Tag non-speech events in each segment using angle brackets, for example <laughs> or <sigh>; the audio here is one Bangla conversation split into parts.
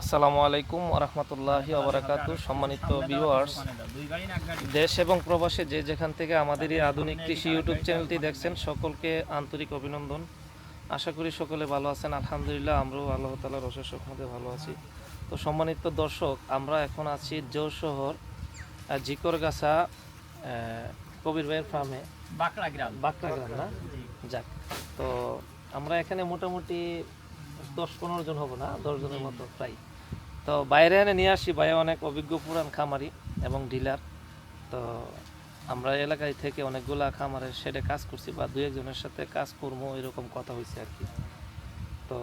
আসসালামু আলাইকুম রহমতুল্লাহি আবরাকাতু সম্মানিত ভিউয়ার্স দেশ এবং প্রবাসে যে যেখান থেকে আমাদের এই আধুনিক কৃষি ইউটিউব চ্যানেলটি দেখছেন সকলকে আন্তরিক অভিনন্দন। আশা করি সকলে ভালো আছেন। আলহামদুলিল্লাহ আমরাও আল্লাহ তালার অশেষ মধ্যে ভালো আছি। তো সম্মানিত দর্শক আমরা এখন আছি জৌ শহর জিকরগাছা কবির ভাইয়ের ফার্মে বাঁকড়া গ্রাম। বাঁকড়া গ্রাম না? যাক তো আমরা এখানে মোটামুটি দশ পনেরো জন হব না, দশ জনের মতো প্রায়। তো বাইরে এনে নিয়ে আসি ভাই অনেক অভিজ্ঞ পুরান খামারি এবং ডিলার। তো আমরা এলাকায় থেকে অনেকগুলা খামারের শেডে কাজ করছি বা দু একজনের সাথে কাজ করব এরকম কথা হয়েছে আর কি। তো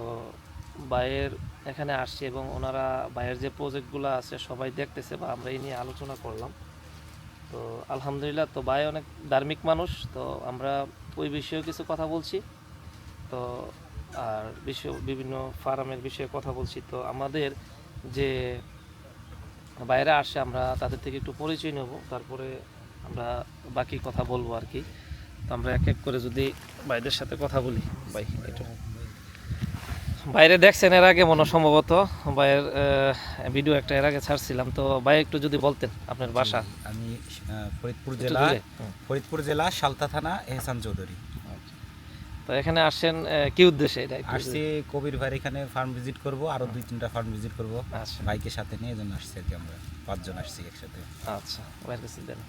ভাইয়ের এখানে আসছি এবং ওনারা ভাইয়ের যে প্রজেক্টগুলো আছে সবাই দেখতেছে বা আমরা এই নিয়ে আলোচনা করলাম। তো আলহামদুলিল্লাহ, তো ভাই অনেক ধার্মিক মানুষ, তো আমরা ওই বিষয়েও কিছু কথা বলছি। তো আর বিশ্ব বিভিন্ন ফার্মের বিষয়ে কথা বলছি তো আমাদের যে বাইরে আসে আমরা তাদের থেকে একটু পরিচয় নেব তারপরে আমরা বাকি কথা বলব আর কি। তো আমরা এক এক করে যদি ভাইদের সাথে কথা বলি ভাই একটু। বাইরে দেখছেন এর আগে মনে সম্ভবত ভাইয়ের ভিডিও একটা এর আগে ছাড়ছিলাম তো ভাই একটু যদি বলতেন আপনার বাসা। আমি ফরিদপুর জেলা ফরিদপুর জেলা সালতা থানা এহসান চৌধুরী। তো এখানে আসছেন কি উদ্দেশ্যে এটা আসছি কবির ভাইয়ের এখানে ফার্ম ভিজিট করব আরও দুই তিনটা ফার্ম ভিজিট করব। আচ্ছা। বাইকের সাথে নিয়ে জন্য আসছি আর কি আমরা পাঁচজন আসছি একসাথে। আচ্ছা ভাইয়ের কাছে দেন।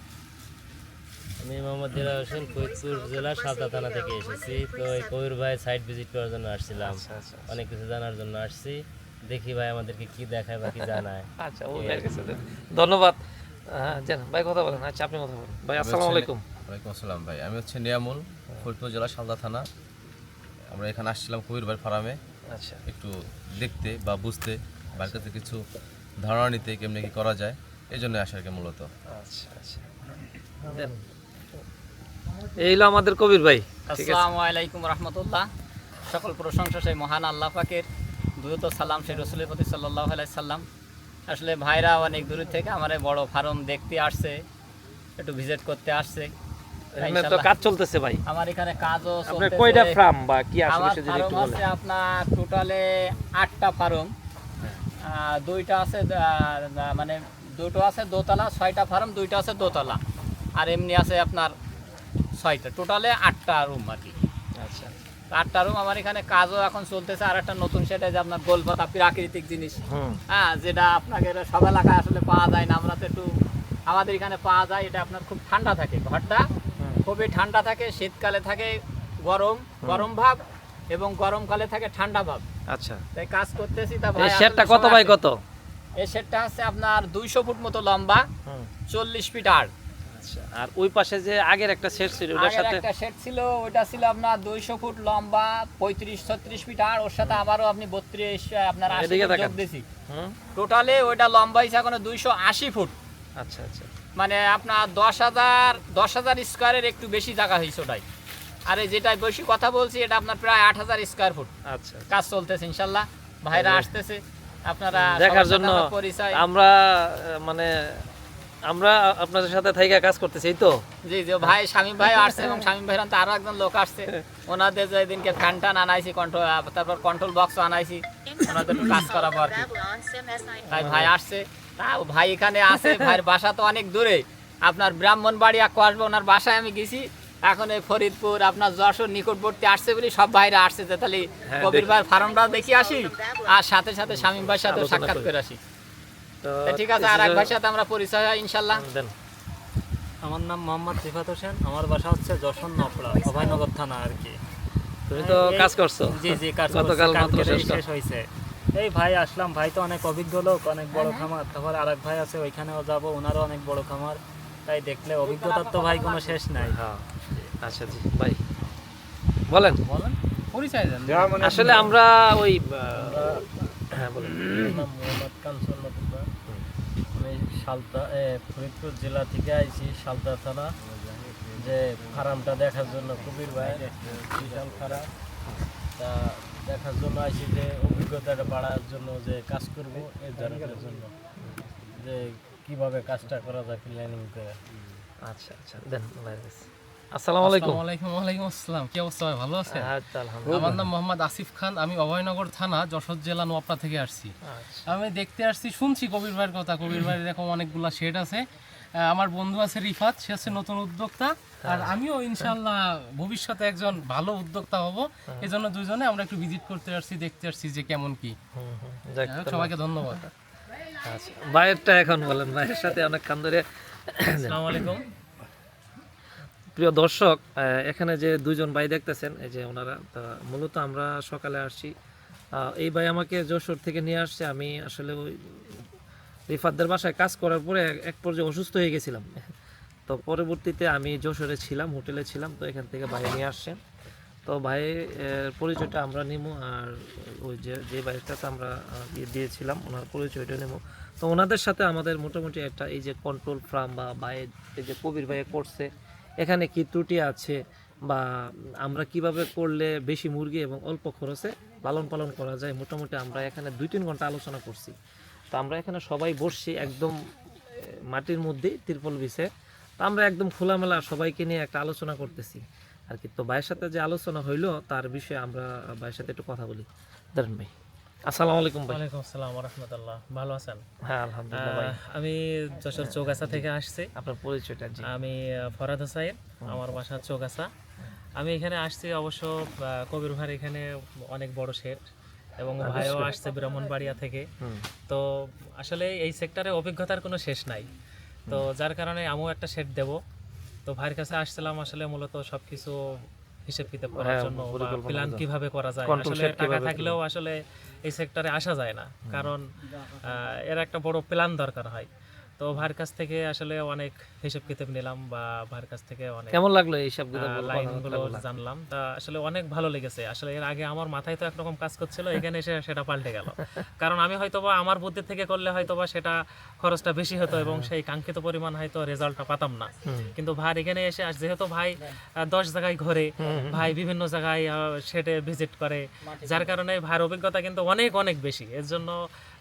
আমি মোহাম্মদ দিলা হোসেন ফরিদপুর জেলা সাদা থানা থেকে এসেছি। তো এই কবির ভাই সাইট ভিজিট করার জন্য আসছিলাম। আচ্ছা আচ্ছা অনেক কিছু জানার জন্য আসছি। দেখি ভাই আমাদেরকে কি দেখায় বা কি জানায়। আচ্ছা ও ভাইয়ের কাছে দেন। ধন্যবাদ। হ্যাঁ জান ভাই কথা বলেন আচ্ছা আপনি কথা বলেন। ভাই আসসালামু আলাইকুম। ওয়ালাইকুম আসসালাম ভাই। আমি হচ্ছে নিয়ামুল ফরিদপুর জেলা সালদা থানা। আমরা এখানে আসছিলাম কবির ভাই ফার্মে। আচ্ছা। একটু দেখতে বা বুঝতে বাড়ির কাছে কিছু ধারণা নিতে কেমনি কি করা যায় এই জন্য আসা আর কি মূলত। আচ্ছা আচ্ছা। এই হলো আমাদের কবির ভাই আসসালামু আলাইকুম রহমতুল্লাহ। সকল প্রশংসা সেই মহান আল্লাহ পাকের। দ্রুত সালাম সেই রসুলের প্রতি সাল্লাহ সাল্লাম। আসলে ভাইরা অনেক দূর থেকে আমার বড় ফার্ম দেখতে আসছে একটু ভিজিট করতে আসছে। এখানে তো কাজ চলতেছে ভাই। আমার এখানে কাজও আপনার কয়টা ফার্ম বা কি আমার যদি একটু বলেন। আপনার টোটালে আটটা ফার্ম দুইটা আছে মানে দুটো আছে দোতলা ছয়টা ফার্ম দুইটা আছে দোতলা। আর এমনি আছে আপনার ছয়টা। টোটালে আটটা রুম আর কি। আচ্ছা। আটটা রুম আমার এখানে কাজও এখন চলতেছে। আর একটা নতুন সেটা যে আপনার গোলপাতা প্রাকৃতিক জিনিস। হ্যাঁ যেটা আপনাকে সব এলাকায় আসলে পাওয়া যায় না। আমরা তো একটু আমাদের এখানে পাওয়া যায় এটা আপনার খুব ঠান্ডা থাকে। ঘরটা। খুবই ঠান্ডা থাকে শীতকালে থাকে গরম গরম ভাব এবং গরমকালে থাকে ঠান্ডা ভাব। আচ্ছা। তাই কাজ করতেছি তা এই ভাই শেডটা কত বাই কত? এই শেডটা হচ্ছে আপনার দুইশো ফুট মতো লম্বা হুম। চল্লিশ ফিট আর আচ্ছা আর ওই পাশে যে আগের একটা সেট ছিল ওটার সাথে একটা শেড ছিল ওইটা ছিল আপনার দুইশো ফুট লম্বা পঁয়ত্রিশ ছত্রিশ ফিট আর ওর সাথে আবারও আপনি বত্রিশ আপনার। যোগ দিছি। হুম। টোটালে ওইটা লম্বা হিসেবে এখন দুইশো আশি ফুট। আচ্ছা আচ্ছা। মানে আপনার দশ হাজার দশ হাজার স্কোয়ারের একটু বেশি জায়গা হয়েছে ওটাই। আর এই যেটাই বেশি কথা বলছি এটা আপনার প্রায় আট হাজার স্কোয়ার ফুট আচ্ছা কাজ চলতেছে ইনশাল্লাহ। ভাইরা আসতেছে আপনারা দেখার জন্য পরিচয়। আমরা মানে আমরা আপনাদের সাথে থাইকা কাজ করতেছি তো? জি জি ভাই শামীম ভাই আসছে এবং শামীম ভাইয়ের তো আরও একজন লোক আসছে। ওনাদের যেদিনকে ফ্যান টান আনাইছি কন্ট্রোল তারপর কন্ট্রোল বক্স আনাইছি। ওনাদের কাজ করাবো আর কি। তাই ভাই আসছে। তা ভাই এখানে আছে ভাইয়ের বাসা তো অনেক দূরে। আপনার ব্রাহ্মণবাড়ি এক আসবে ওনার বাসায় আমি গেছি। এখন এই ফরিদপুর আপনার যশোর নিকটবর্তী আসছে বলে সব ভাইরা আসছে যে তাহলে হ্যাঁ, কবির দেখি। ভাইয়ের ফার্মটা দেখি আসি আর সাথে সাথে শামীম ভাইয়ের সাথে সাক্ষাৎ করে। আসি। তো ঠিক আছে আর এক ভাইয়ের সাথে আমরা পরিচয় হয় ইনশাল্লাহ। আমার নাম মোহাম্মদ সিফাত হোসেন আমার বাসা হচ্ছে যশোর নপড়া অভয়নগর থানা আর কি। তুমি তো কাজ করছ। জি জি কাজ গতকাল মাত্র শেষ হয়েছে এই ভাই আসলাম ভাই তো অনেক অভিজ্ঞ লোক অনেক বড় খামার। তারপর আরেক ভাই আছে ওইখানেও যাব ওনারও অনেক বড় খামার। তাই দেখলে অভিজ্ঞতার তো ভাই কোনো শেষ নাই। হ্যাঁ আচ্ছা জি ভাই। বলেন। বলেন পরিচয় দেন। আসলে আমরা ওই হ্যাঁ বলেন। মোহাম্মদ কাঞ্চন আমি সালতা ফরিদপুর জেলা থেকে আইছি সালতা থানা। যে ফার্মটা দেখার জন্য কবির ভাই বিশাল ফার্ম। তা দেখার জন্য আইছি যে অভিজ্ঞতাটা বাড়ার জন্য যে কাজ করব এই জানার জন্য। যে কীভাবে কাজটা করা যায় প্ল্যানিং করে। আচ্ছা আচ্ছা দেন ভাইয়ের আসসালামু আলাইকুম। ওয়ালাইকুম ওয়ালাইকুম আসসালাম। কি অবস্থা ভাই ভালো আছেন? আচ্ছা আমার নাম মোহাম্মদ আসিফ খান আমি অভয়নগর থানা যশোর জেলা নোয়াপড়া থেকে আসছি। আমি দেখতে আসছি শুনছি কবির ভাইয়ের কথা। কবির ভাইয়ের এরকম অনেকগুলা শেড আছে। আমার বন্ধু আছে রিফাত সে হচ্ছে নতুন উদ্যোক্তা। আর আমিও ইনশাল্লাহ ভবিষ্যতে একজন ভালো উদ্যোক্তা হব। এজন্য দুইজনে আমরা একটু ভিজিট করতে আসছি দেখতে আসছি যে কেমন কি। সবাইকে ধন্যবাদ। আচ্ছা ভাইয়েরটা এখন বলেন ভাইয়ের সাথে অনেকক্ষণ ধরে। আসসালামু আলাইকুম। প্রিয় দর্শক আহ, এখানে যে দুজন ভাই দেখতেছেন এই যে ওনারা তা মূলত আমরা সকালে আসছি। আহ, এই ভাই আমাকে যশোর থেকে নিয়ে আসছে আমি আসলে ওই রিফাতদের বাসায় কাজ করার পরে এক- এক পর্যায়ে অসুস্থ হয়ে গেছিলাম। তো পরবর্তীতে আমি যশোরে ছিলাম, হোটেলে ছিলাম, তো এখান থেকে ভাই নিয়ে আসছেন। তো ভাইয়ের পরিচয়টা আমরা নিব আর ওই যে যে ভাইয়ের আমরা দিয়েছিলাম, ওনার পরিচয়টা নেব তো ওনাদের সাথে আমাদের মোটামুটি একটা এই যে কন্ট্রোল ফার্ম বা ভাইয়ের, এই যে কবির ভাইয়ে করছে, এখানে কি ত্রুটি আছে বা আমরা কীভাবে করলে বেশি মুরগি এবং অল্প খরচে লালন পালন করা যায়, মোটামুটি আমরা এখানে দুই তিন ঘণ্টা আলোচনা করছি। তো আমরা এখানে সবাই বসছি একদম মাটির মধ্যেই তিরপল বিছে। তো আমরা একদম খোলামেলা সবাইকে নিয়ে একটা আলোচনা করতেছি। আর কি তো ভাইয়ের সাথে যে আলোচনা হইল তার বিষয়ে আমরা ভাইয়ের সাথে একটু কথা বলি। ধরেন ভাই। আসসালামু আলাইকুম ভাই। ওয়ালাইকুম আসসালাম রহমতুল্লাহ। ভালো আছেন? হ্যাঁ আলহামদুলিল্লাহ ভাই। আমি যশোর চৌগাছা থেকে আসছি। আপনার পরিচয়টা জি। আমি ফরাদ হোসাইন আমার বাসা চৌগাছা। আমি এখানে আসছি অবশ্য কবির ভাইয়ের এখানে অনেক বড় শেড এবং ভাইও আসছে ব্রাহ্মণবাড়িয়া থেকে। তো আসলে এই সেক্টরে অভিজ্ঞতার কোনো শেষ নাই। তো যার কারণে আমিও একটা সেট দেব। তো ভাইয়ের কাছে আসছিলাম আসলে মূলত সবকিছু হিসেব কিতাব করার হ্যাঁ, জন্য প্ল্যান কীভাবে করা যায়। আসলে টাকা থাকলেও আসলে এই সেক্টরে আসা যায় না। কারণ আহ, এর একটা বড় প্ল্যান দরকার হয়। তো ভাইয়ের কাছ থেকে আসলে অনেক হিসেব কিতাব নিলাম বা ভাইয়ের কাছ থেকে অনেক কেমন লাগল এই সব লাইনগুলো জানলাম। তা আসলে অনেক ভালো লেগেছে। আসলে এর আগে আমার মাথায় তো একরকম কাজ করছিল এখানে এসে সেটা পাল্টে গেল। কারণ আমি হয়তোবা আমার বুদ্ধি থেকে করলে হয়তোবা সেটা খরচটা বেশি হতো এবং সেই কাঙ্ক্ষিত পরিমাণ হয়তো রেজাল্টটা পাতাম না। কিন্তু ভাই এখানে এসে আস- যেহেতু ভাই দশ জায়গায় ঘোরে ভাই বিভিন্ন জায়গায় সেটে ভিজিট করে। যার কারণে ভাইয়ের অভিজ্ঞতা কিন্তু অনেক অনেক বেশি। এর জন্য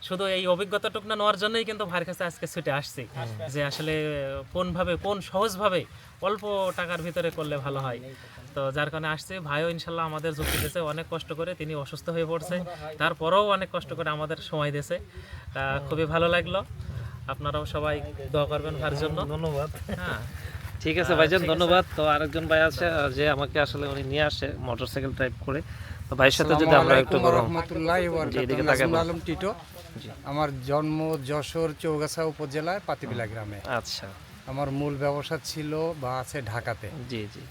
শুধু এই অভিজ্ঞতাটুকু না নেওয়ার জন্যই কিন্তু ভাইয়ের কাছে আজকে ছুটে আসছি। যে আসলে কোনভাবে কোন সহজভাবে অল্প টাকার ভিতরে করলে ভালো হয়। তো যার কারণে আসছে। ভাইও ইনশাল্লাহ আমাদের যুক্তি দিয়েছে অনেক কষ্ট করে তিনি অসুস্থ হয়ে পড়ছে। তারপরেও অনেক কষ্ট করে আমাদের সময় দিয়েছে। তা খুবই ভালো লাগল। আপনারাও সবাই দোয়া করবেন ভাইয়ের জন্য। ধন্যবাদ। হ্যাঁ। ঠিক আছে ভাইজান ধন্যবাদ। তো আরেকজন ভাই আছে যে আমাকে আসলে উনি নিয়ে আসে মোটরসাইকেল ড্রাইভ করে। তো ভাইয়ের সাথে যদি আমরা একটু জি, এদিকে। আলম টিটো। আমার জন্ম যশোর চৌগাছা উপজেলায় পাতিবিলা গ্রামে। আচ্ছা। আমার মূল ব্যবসা ছিল বা আছে ঢাকাতে। জি জি।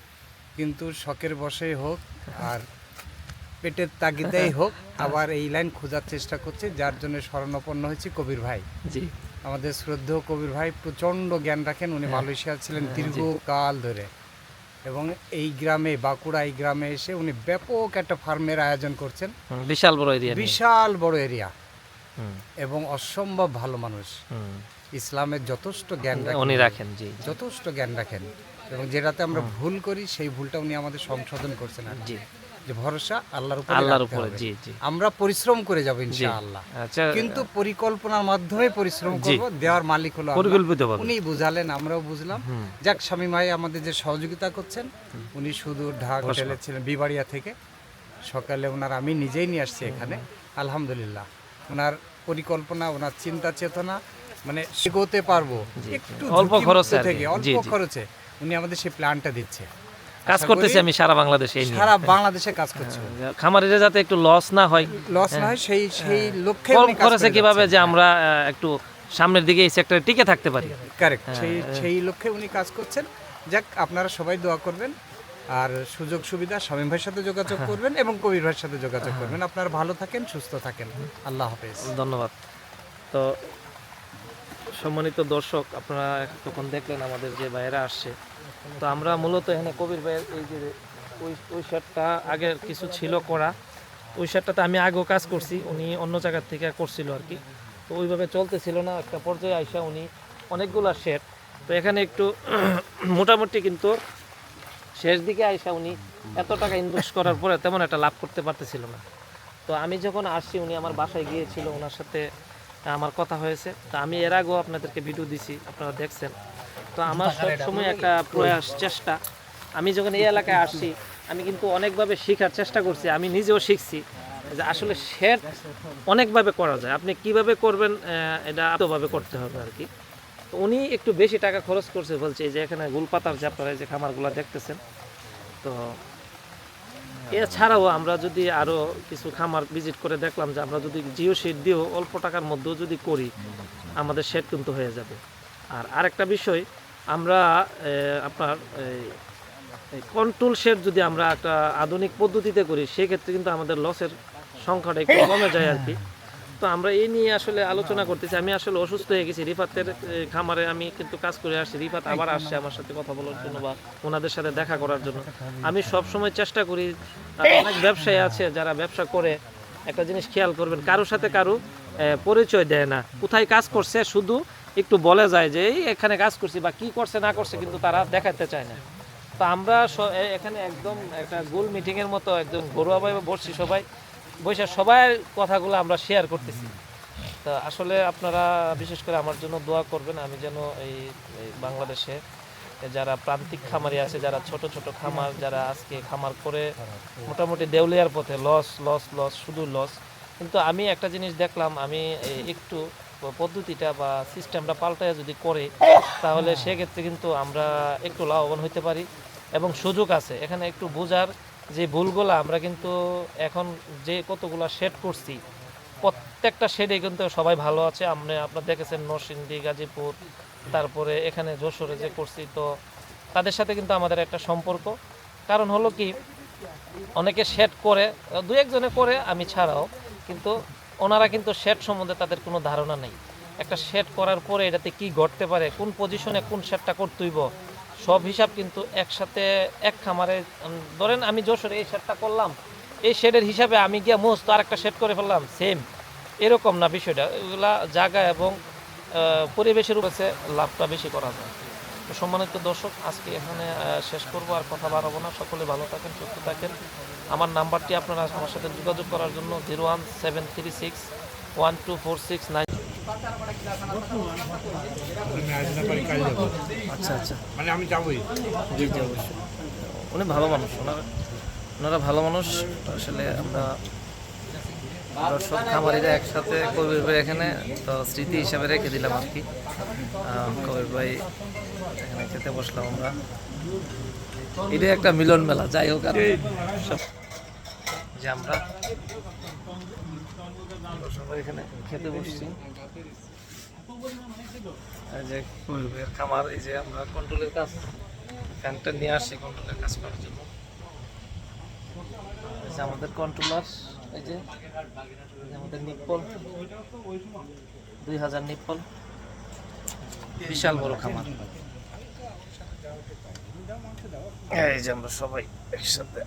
কিন্তু শখের বসেই হোক আর পেটের তাগিদেই হোক <laughs> আবার এই লাইন খোঁজার চেষ্টা করছি যার জন্য স্মরণাপন্ন হয়েছি কবির ভাই। জি। আমাদের শ্রদ্ধেয় কবির ভাই প্রচণ্ড জ্ঞান রাখেন উনি মালয়েশিয়া ছিলেন দীর্ঘকাল ধরে। এবং এই গ্রামে বাঁকুড়া এই গ্রামে এসে উনি ব্যাপক একটা ফার্মের আয়োজন করছেন। বিশাল বড় এরিয়া বিশাল বড় এরিয়া। এবং অসম্ভব ভালো মানুষ। ইসলামের যথেষ্ট জ্ঞান উনি রাখেন। জি যথেষ্ট জ্ঞান রাখেন। এবং যেটাতে আমরা ভুল করি সেই ভুলটা উনি আমাদের সংশোধন করছেন আর জি। যে ভরসা আল্লাহর উপর আল্লাহর উপরে জি জি। আমরা পরিশ্রম করে যাব ইনশাআল্লাহ। আচ্ছা কিন্তু পরিকল্পনার মাধ্যমে পরিশ্রম করব দেওয়ার মালিক হলো। পরিকল্পিতভাবে উনি বুঝালেন আমরাও বুঝলাম। যাক স্বামী ভাই আমাদের যে সহযোগিতা করছেন উনি শুধু ঢাক হোটেলে ছিলেন বিবাড়িয়া থেকে। সকালে ওনার আমি নিজেই নিয়ে আসছি এখানে। আলহামদুলিল্লাহ। ওনার পরিকল্পনা ওনার চিন্তা চেতনা মানে এগোতে পারব। একটু অল্প খরচে থেকে অল্প। খরচে উনি আমাদের সেই প্ল্যানটা দিচ্ছে। কাজ করতেছি আমি সারা বাংলাদেশে সারা বাংলাদেশে কাজ করছে। খামারিরা যাতে একটু লস না হয়। লস না হয়। সেই সেই লক্ষ্যে কম কাজ খরচে কীভাবে যে আমরা একটু সামনের দিকে এই সেক্টরে টিকে থাকতে পারি। কারেক্ট হ্যাঁ, সেই সেই লক্ষ্যে উনি কাজ করছেন। যাক আপনারা সবাই দোয়া করবেন। আর সুযোগ সুবিধা, শামীম ভাইয়ের সাথে যোগাযোগ। করবেন এবং কবির ভাইয়ের সাথে যোগাযোগ করবেন। আপনারা ভালো থাকেন, সুস্থ থাকেন। আল্লাহ হাফেজ। ধন্যবাদ। তো সম্মানিত দর্শক, আপনারা তখন দেখলেন আমাদের যে ভাইয়েরা আসছে। তো আমরা মূলত এখানে কবির ভাইয়ের এই যে ওই ওই শার্টটা আগের কিছু ছিল করা। ওই শার্টটাতে আমি আগেও কাজ করছি, উনি অন্য জায়গার থেকে করছিল আর কি। তো ওইভাবে চলতেছিল না, একটা পর্যায়ে আইসা উনি অনেকগুলা শেড তো এখানে একটু <clears throat> মোটামুটি কিন্তু শেষ দিকে আইসা উনি এত টাকা ইনভেস্ট করার পরে তেমন একটা লাভ করতে পারতেছিল না। তো আমি যখন আসছি উনি আমার বাসায় গিয়েছিল ওনার সাথে আমার কথা হয়েছে। তো আমি এর আগেও আপনাদেরকে ভিডিও দিছি আপনারা দেখছেন। তো আমার সবসময় একটা প্রয়াস চেষ্টা। আমি যখন এই এলাকায় আসছি আমি কিন্তু অনেকভাবে শেখার চেষ্টা করছি আমি নিজেও শিখছি যে আসলে শেড অনেকভাবে করা যায়। আপনি কীভাবে করবেন এটা আতভাবে করতে হবে আর কি। তো উনি একটু বেশি টাকা খরচ করছে বলছে যে এখানে গুলপাতার যে আপনারা যে খামারগুলো দেখতেছেন, তো এছাড়াও আমরা যদি আরও কিছু খামার ভিজিট করে দেখলাম যে আমরা যদি জিও শেড দিয়েও অল্প টাকার মধ্যেও যদি করি, আমাদের শেড কিন্তু হয়ে যাবে। আর আরেকটা বিষয়, আমরা আপনার কন্ট্রোল শেড যদি আমরা একটা আধুনিক পদ্ধতিতে করি, সেক্ষেত্রে কিন্তু আমাদের লসের সংখ্যাটা একটু কমে যায় আর কি। তো আমরা এই নিয়ে আসলে আলোচনা করতেছি। আমি আসলে অসুস্থ হয়ে গেছি। রিফাতের খামারে আমি কিন্তু কাজ করে আসছি। রিফাত আবার আসছে আমার সাথে কথা বলার জন্য বা ওনাদের সাথে দেখা করার জন্য। আমি সব সময় চেষ্টা করি অনেক ব্যবসায়ী আছে যারা ব্যবসা করে। একটা জিনিস খেয়াল করবেন কারোর সাথে কারও পরিচয় দেয় না। কোথায় কাজ করছে শুধু একটু বলে যায় যে এই এখানে কাজ করছি বা কি করছে না করছে কিন্তু তারা দেখাতে চায় না। তো আমরা এখানে একদম একটা গোল মিটিংয়ের মতো একদম ঘরোয়াভাবে বসছি সবাই। বসে সবাই কথাগুলো আমরা শেয়ার করতেছি। তা আসলে আপনারা বিশেষ করে আমার জন্য দোয়া করবেন আমি যেন এই বাংলাদেশে যারা প্রান্তিক খামারি আছে যারা ছোট ছোট খামার যারা আজকে খামার করে মোটামুটি দেউলিয়ার পথে লস লস লস শুধু লস কিন্তু আমি একটা জিনিস দেখলাম আমি একটু পদ্ধতিটা বা সিস্টেমটা পাল্টায় যদি করে তাহলে সেক্ষেত্রে কিন্তু আমরা একটু লাভবান হতে পারি। এবং সুযোগ আছে এখানে একটু বোঝার যে ভুলগুলো আমরা কিন্তু এখন যে কতগুলা শেড করছি, প্রত্যেকটা শেডে কিন্তু সবাই ভালো আছে। আপনি, আপনার দেখেছেন নরসিংদী, গাজীপুর, তারপরে এখানে যশোরে যে করছি, তো তাদের সাথে কিন্তু আমাদের একটা সম্পর্ক। কারণ হলো কি, অনেকে শেড করে, দু একজনে করে, আমি ছাড়াও, কিন্তু ওনারা কিন্তু শেড সম্বন্ধে তাদের কোনো ধারণা নেই। একটা শেড করার পরে এটাতে কি ঘটতে পারে, কোন পজিশনে কোন শেডটা করতে হইব সব হিসাব কিন্তু একসাথে এক খামারে ধরেন আমি যশোরে এই শেডটা করলাম, এই শেডের হিসাবে আমি গিয়ে মোস্ত আর একটা শেড করে ফেললাম সেম এরকম না বিষয়টা, এগুলা জায়গা এবং পরিবেশের উপরে লাভটা বেশি করা যায়। সম্মানিত দর্শক, আজকে এখানে শেষ করব, আর কথা বাড়াবো না। সকলে ভালো থাকেন, সুস্থ থাকেন। আমার নাম্বারটি আপনারা আমার সাথে যোগাযোগ করার জন্য zero one seven three six one two four six nine আচ্ছা আচ্ছা। মানে আমি যাবোই। জি জি অবশ্যই। উনি ভালো মানুষ। ওনারা ওনারা ভালো মানুষ। আসলে আমরা দর্শক খামারিরা একসাথে কবির ভাই এখানে তো স্মৃতি হিসাবে রেখে দিলাম আর কি। কবির ভাই এখানে খেতে বসলাম আমরা। এটা একটা মিলন মেলা যাই হোক আর যে আমরা সবাই এখানে খেতে বসছি। যে খামার, এই যে আমরা কন্ট্রোলের কাজ, ফ্যানটা নিয়ে কন্ট্রোলের কাজ করার জন্য। আমাদের কন্ট্রোলার এই যে আমাদের নিপ্পল, দুই হাজার নিপ্পল, বিশাল বড় খামার। এই যে আমরা সবাই একসাথে।